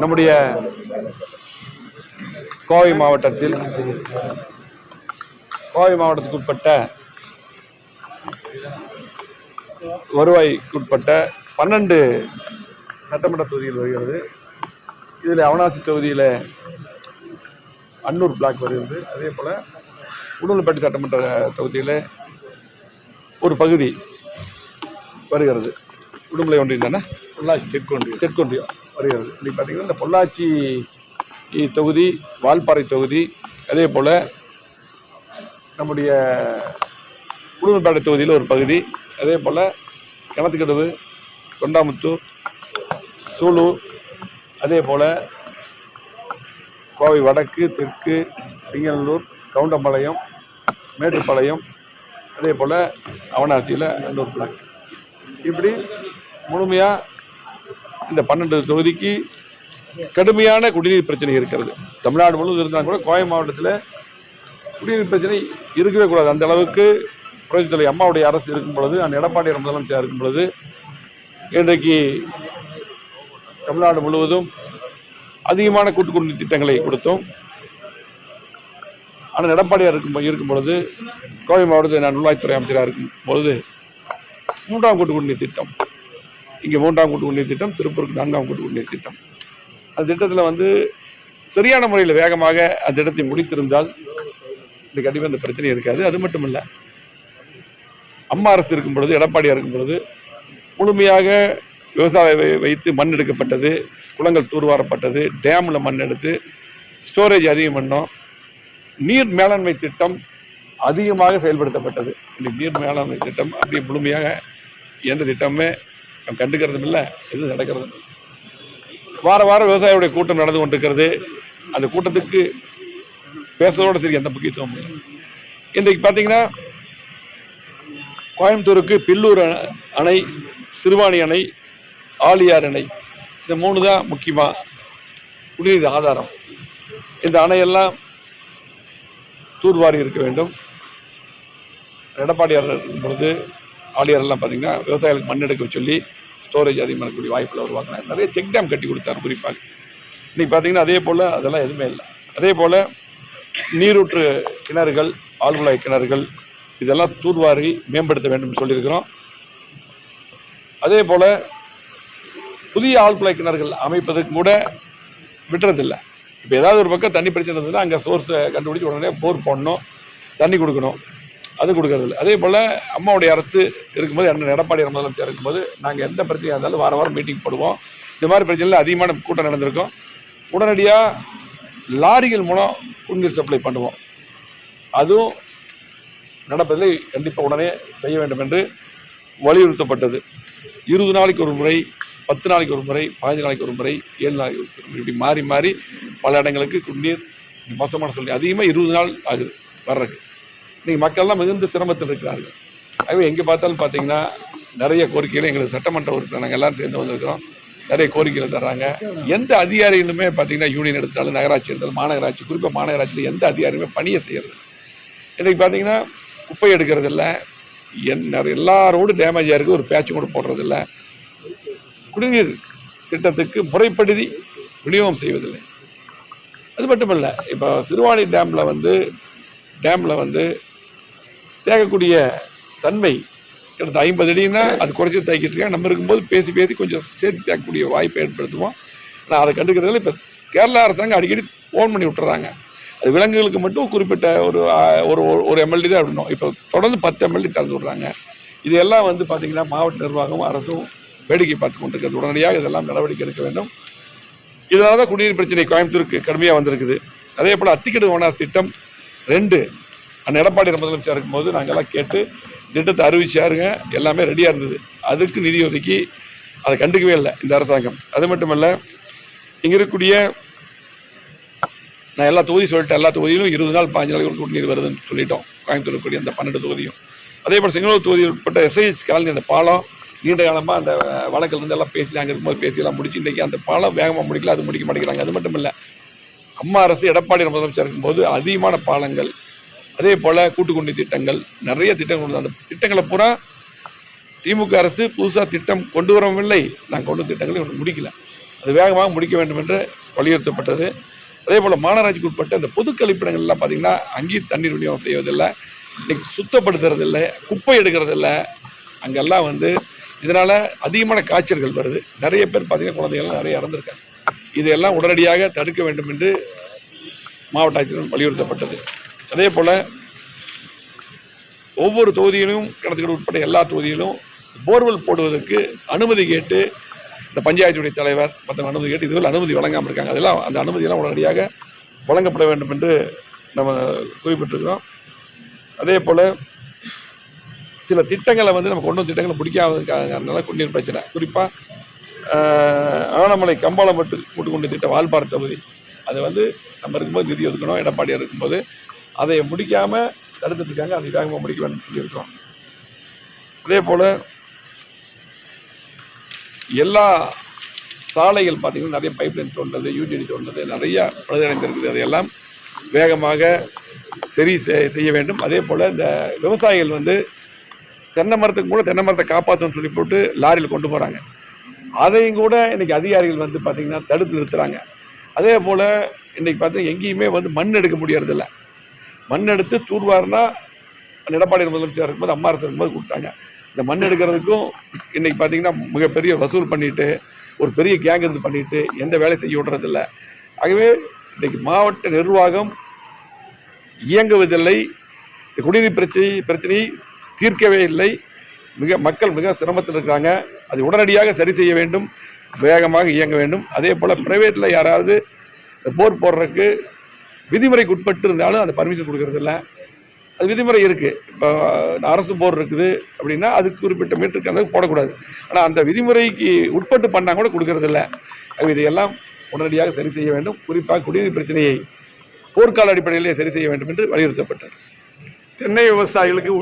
நம்முடைய கோவை மாவட்டத்தில் கோவை மாவட்டத்துக்கு உட்பட்ட வருவாய்க்குட்பட்ட பன்னெண்டு சட்டமன்ற தொகுதிகள் வருகிறது. இதில் அவனாசி தொகுதியில் அன்னூர் பிளாக் வருகிறது. அதே போல் உடுமலைப்பேட்டை சட்டமன்ற தொகுதியில் ஒரு பகுதி வருகிறது. உடுமலை ஒன்றியம் தானே? பொள்ளாச்சி தெற்கொண்டு தெற்கொன்றியம். வருகிறது. இப்படி பார்த்தீங்கன்னா இந்த பொள்ளாச்சி தொகுதி வால்பாறை தொகுதி அதே போல் நம்முடைய குடும்பப்பாடை தொகுதியில் ஒரு பகுதி அதே போல் கிணத்துக்கடவு தொண்டாமுத்தூர் சூலு அதே போல் கோவை வடக்கு தெற்கு சிங்கநல்லூர் கவுண்டம்பாளையம் மேட்டுப்பாளையம் அதே போல் அவனாசியில் இன்னொரு பிளாக். இப்படி முழுமையாக இந்த பன்னெண்டு தொகுதிக்கு கடுமையான குடிநீர் பிரச்சனை இருக்கிறது. தமிழ்நாடு முழுவதும் இருந்தால் கூட கோவை மாவட்டத்தில் குடிநீர் பிரச்சனை இருக்கவே கூடாது. அந்த அளவுக்கு புரட்சித் அம்மாவுடைய அரசு இருக்கும் பொழுது அந்த எடப்பாடி முதலமைச்சர் இருக்கும் பொழுது இன்றைக்கு தமிழ்நாடு முழுவதும் அதிகமான கூட்டு குடிநீர் திட்டங்களை கொடுத்தோம். ஆனால் எடப்பாடியார் இருக்கும் இருக்கும் பொழுது கோவை மாவட்டத்தில் நான் உள்ளாட்சித்துறை அமைச்சராக இருக்கும் பொழுது மூன்றாம் கூட்டு குடிநீர் திட்டம் இங்கே மூன்றாம் கூட்டு குடிநீர் திட்டம் திருப்பூருக்கு நான்காம் கூட்டு குடிநீர் திட்டம். அந்த திட்டத்தில் வந்து சரியான முறையில் வேகமாக அந்த திட்டத்தை முடித்திருந்தால் இந்த கண்டிப்பாக இந்த பிரச்சனை இருக்காது. அது மட்டும் இல்லை அம்மா அரசு இருக்கும் பொழுது எடப்பாடியாக இருக்கும் பொழுது முழுமையாக விவசாயம் வைத்து மண் எடுக்கப்பட்டது குளங்கள் தூர்வாரப்பட்டது டேமில் மண் எடுத்து ஸ்டோரேஜ் அதிகம் பண்ணோம். நீர் மேலாண்மை திட்டம் அதிகமாக செயல்படுத்தப்பட்டது. இன்னைக்கு நீர் மேலாண்மை திட்டம் அப்படி முழுமையாக எந்த திட்டமுமே கண்டுக்கிறதும் இல்லை எதுவும் நடக்கிறதும் வார வாரம் விவசாயியுடைய கூட்டம் நடந்து கொண்டிருக்கிறது. அந்த கூட்டத்துக்கு பேசுறதோட சரி எந்த முக்கியத்துவம் இன்றைக்கு பார்த்தீங்கன்னா கோயம்புத்தூருக்கு பில்லூர் அணை- சிறுவாணி அணை ஆழியார் அணை இந்த மூணு தான் முக்கியமாக குடிநீர் ஆதாரம். இந்த அணையெல்லாம் தூர்வாரி இருக்க வேண்டும். எடப்பாடியார் பொழுது ஆழியாரெல்லாம் பார்த்தீங்கன்னா விவசாயிகளுக்கு மண் எடுக்க சொல்லி ஸ்டோரேஜ் அதிகமாக இருக்கக்கூடிய வாய்ப்பில் உருவாக்கினாங்க நிறைய செக் டேம் கட்டி கொடுத்தாரு குறிப்பாக. இன்றைக்கி பார்த்தீங்கன்னா அதே போல் அதெல்லாம் எதுவுமே இல்லை. அதே போல் நீரூற்று கிணறுகள் ஆழ்குழாய் கிணறுகள் இதெல்லாம் தூர்வாரி மேம்படுத்த வேண்டும் சொல்லியிருக்கிறோம். அதே போல் புதிய ஆழ்குழாய் கிணறுகள் அமைப்பதற்கு கூட விட்டுறதில்லை. இப்போ ஏதாவது ஒரு பக்கம் தண்ணி பிரச்சனை இருந்ததுன்னா அங்கே சோர்ஸை கண்டுபிடிச்சி உடனே போர் போடணும் தண்ணி கொடுக்கணும். அது கொடுக்கறதில்ல. அதே போல் அம்மாவுடைய அரசு இருக்கும்போது அண்ணன் எடப்பாடி முதலமைச்சர் இருக்கும்போது நாங்கள் எந்த பிரச்சனையாக இருந்தாலும் வார வாரம் மீட்டிங் போடுவோம். இந்த மாதிரி பிரச்சனையில் அதிகமான கூட்டம் நடந்திருக்கும். உடனடியாக லாரிகள் மூலம் குடிநீர் சப்ளை பண்ணுவோம். அதுவும் நடப்பதில்லை கண்டிப்பாக உடனே செய்ய வேண்டும் என்று வலியுறுத்தப்பட்டது. இருபது நாளைக்கு ஒரு முறை பத்து நாளைக்கு ஒரு முறை பதினஞ்சு நாளைக்கு ஒரு முறை ஏழு நாளைக்கு ஒரு முறை இப்படி மாறி மாறி பல இடங்களுக்கு குடிநீர் மோசமான சொல்லி அதிகமாக இருபது நாள் ஆகுது வர்றதுக்கு. இன்னைக்கு மக்கள்லாம் மிகுந்த சிரமத்தில் இருக்கிறார்கள். ஆகவே எங்கே பார்த்தாலும் பார்த்தீங்கன்னா நிறைய கோரிக்கைகளை எங்களுக்கு சட்டமன்ற உறுப்பினர் நாங்கள் எல்லாரும் சேர்ந்து வந்திருக்கிறோம். நிறைய கோரிக்கைகள் தர்றாங்க. எந்த அதிகாரிகளுமே பார்த்தீங்கன்னா யூனியன் எடுத்தாலும் நகராட்சி எடுத்தாலும் மாநகராட்சி குறிப்பாக மாநகராட்சியில் எந்த அதிகாரியுமே பணியை செய்கிறது இன்றைக்கி பார்த்தீங்கன்னா குப்பை எடுக்கிறது இல்லை. என் நிறைய எல்லா ரோடு டேமேஜாக இருக்குது ஒரு பேட்ச் கூட போடுறதில்ல குடிநீர் திட்டத்துக்கு முறைப்படுத்தி விநியோகம் செய்வதில்லை. அது மட்டுமல்ல இப்போ சிறுவாணி டேமில் வந்து டேமில் வந்து தேக்கக்கூடிய தன்மை. கிட்டத்தட்ட ஐம்பது அடினா அது குறைச்சி தேக்கிட்டு இருக்கேன். நம்ம இருக்கும்போது பேசி பேசி கொஞ்சம் சேர்த்து தேக்கக்கூடிய வாய்ப்பை ஏற்படுத்துவோம். நான் அதை கண்டுக்கிறதுல இப்போ கேரளா அரசாங்கம் அடிக்கடி ஃபோன் பண்ணி விட்டுறாங்க. அது விலங்குகளுக்கு மட்டும் குறிப்பிட்ட ஒரு ஒரு ஒரு எம்எல்ஏ தான் விடணும். இப்போ தொடர்ந்து பத்து எம்எல்ஏ திறந்து விட்றாங்க. இதெல்லாம் வந்து பார்த்தீங்கன்னா மாவட்ட நிர்வாகம் அரசும் வேடிக்கை பார்த்து கொண்டிருக்கிறது. உடனடியாக இதெல்லாம் நடவடிக்கை எடுக்க வேண்டும். இதனால தான் குடிநீர் பிரச்சனை கோயம்புத்தூருக்கு கடுமையாக வந்திருக்குது. அதே போல் அத்திக்கடு ஓனார் திட்டம் ரெண்டு. அந்த எடப்பாடி முதலமைச்சர் இருக்கும்போது நாங்கள்லாம் கேட்டு திட்டத்தை அறிவிச்சாருங்க எல்லாமே ரெடியாக இருந்தது. அதுக்கு நிதி ஒதுக்கி அதை கண்டுக்கவே இல்லை இந்த அரசாங்கம். அது மட்டும் இல்லை இங்கே இருக்கக்கூடிய நான் எல்லா தொகுதியும் சொல்லிட்டேன். எல்லா தொகுதியிலும் இருபது நாள் பாஞ்சு நாளைக்கு ஒரு குடிநீர் வருதுன்னு சொல்லிட்டோம். கோயம்புத்தூர் இருக்கக்கூடிய அந்த பன்னெண்டு தொகுதியும். அதே போல் செங்கலூர் தொகுதியில் உட்பட்ட எஸ்ஐஹெச் காலனி அந்த பாலம் நீண்ட காலமாக அந்த வழக்கில் இருந்து எல்லாம் பேசி அங்கே இருக்கும்போது பேசி எல்லாம் முடிச்சு இன்றைக்கி அந்த பாலம் வேகமாக முடிக்கல அது முடிக்க மாட்டேங்கிறாங்க. அது மட்டும் இல்லை அம்மா அரசு எடப்பாடி முதலமைச்சர் இருக்கும்போது அதிகமான பாலங்கள் அதே போல் கூட்டுக்குண்டி திட்டங்கள் நிறைய திட்டங்கள் அந்த திட்டங்களை பூரா திமுக அரசு புதுசாக திட்டம் கொண்டு வரவும் இல்லை நாங்கள் கொண்டு திட்டங்களை ஒன்று முடிக்கல. அது வேகமாக முடிக்க வேண்டும் என்று வலியுறுத்தப்பட்டது. அதே போல் மாநகராட்சிக்கு உட்பட்ட அந்த பொது கழிப்பிடங்கள்லாம் பார்த்தீங்கன்னா அங்கேயும் தண்ணீர் விநியோகம் செய்வதில்லை. இன்னைக்கு சுத்தப்படுத்துறது இல்லை குப்பை எடுக்கிறதில்ல. அங்கெல்லாம் வந்து இதனால் அதிகமான காய்ச்சல்கள் வருது. நிறைய பேர் பார்த்தீங்கன்னா குழந்தைகள்லாம் நிறைய இறந்துருக்காங்க. இதையெல்லாம் உடனடியாக தடுக்க வேண்டும் என்று மாவட்ட ஆட்சியர் வலியுறுத்தப்பட்டது. அதே போல் ஒவ்வொரு தொகுதியிலும் கிணத்துக்கடை உட்பட எல்லா தொகுதியிலும் போர்வெல் போடுவதற்கு அனுமதி கேட்டு இந்த பஞ்சாயத்துடைய தலைவர் மற்ற அனுமதி கேட்டு இதுவரை அனுமதி வழங்காமல் இருக்காங்க. அதெல்லாம் அந்த அனுமதியெல்லாம் உடனடியாக வழங்கப்பட வேண்டும் என்று நம்ம குறிப்பிட்டிருக்கிறோம். அதே போல் சில திட்டங்களை வந்து நம்ம கொண்டு வந்த திட்டங்களை பிடிக்காததுக்காக குடிநீர் பிரச்சனை. குறிப்பாக ஆனமலை கம்பாலம்பட்டு கூட்டுக்குண்டு திட்டம் வால்பாறை தொகுதி. அதை வந்து நம்ம இருக்கும்போது நிதி ஒதுக்கணும். எடப்பாடியாக இருக்கும்போது அதை முடிக்காமல் தடுத்துட்டு இருக்காங்க அதை வேகமாக முடிக்க வேண்டும் சொல்லியிருக்கோம் அதே போல் எல்லா சாலைகள் பார்த்தீங்கன்னா நிறைய பைப் லைன் தோன்றது யூடிடி தோன்றது நிறைய பழுதடைந்திருக்குது. அதையெல்லாம் வேகமாக சரி செய்ய வேண்டும். அதே போல் இந்த விவசாயிகள் வந்து தென்னை மரத்துக்கு கூட தென்னை மரத்தை காப்பாற்றணும்னு சொல்லி போட்டு லாரியில் கொண்டு போகிறாங்க அதையும் கூட இன்றைக்கி அதிகாரிகள் வந்து பார்த்திங்கன்னா தடுத்து நிறுத்துகிறாங்க அதே போல் இன்றைக்கி பார்த்தீங்கன்னா எங்கேயுமே வந்து மண் எடுக்க முடியறதில்ல. மண் எடுத்து தூர்வார்னா எடப்பாடி முதலமைச்சர் இருக்கும்போது அம்மா அரசு இருக்கும்போது கூப்பிட்டாங்க. இந்த மண் எடுக்கிறதுக்கும் இன்னைக்கு பார்த்தீங்கன்னா மிகப்பெரிய வசூல் பண்ணிட்டு ஒரு பெரிய கேங் இருந்து பண்ணிட்டு எந்த வேலையும் செய்ய விடுறதில்ல. ஆகவே இன்னைக்கு மாவட்ட நிர்வாகம் இயங்குவதில்லை. குடிநீர் பிரச்சனை பிரச்சனையை தீர்க்கவே இல்லை. மிக மக்கள் மிக சிரமத்தில் இருக்காங்க. அதை உடனடியாக சரி செய்ய வேண்டும். வேகமாக இயங்க வேண்டும். அதே போல் ப்ரைவேட்டில் யாராவது போர் போடுறதுக்கு விதிமுறைக்கு உட்பட்டு இருந்தாலும் அந்த பர்மிஷன் கொடுக்கறதில்ல. அது விதிமுறை இருக்குது இப்போ அரசு போர் இருக்குது அப்படின்னா அதுக்கு குறிப்பிட்ட மீட்டருக்கு அந்த போடக்கூடாது. ஆனால் அந்த விதிமுறைக்கு உட்பட்டு பண்ணால் கூட கொடுக்கறதில்ல. இதையெல்லாம் உடனடியாக சரி செய்ய வேண்டும். குறிப்பாக குடிநீர் பிரச்சனையை போர்க்கால அடிப்படையிலே சரி செய்ய வேண்டும் என்று வலியுறுத்தப்பட்டது. தென்னை விவசாயிகளுக்கு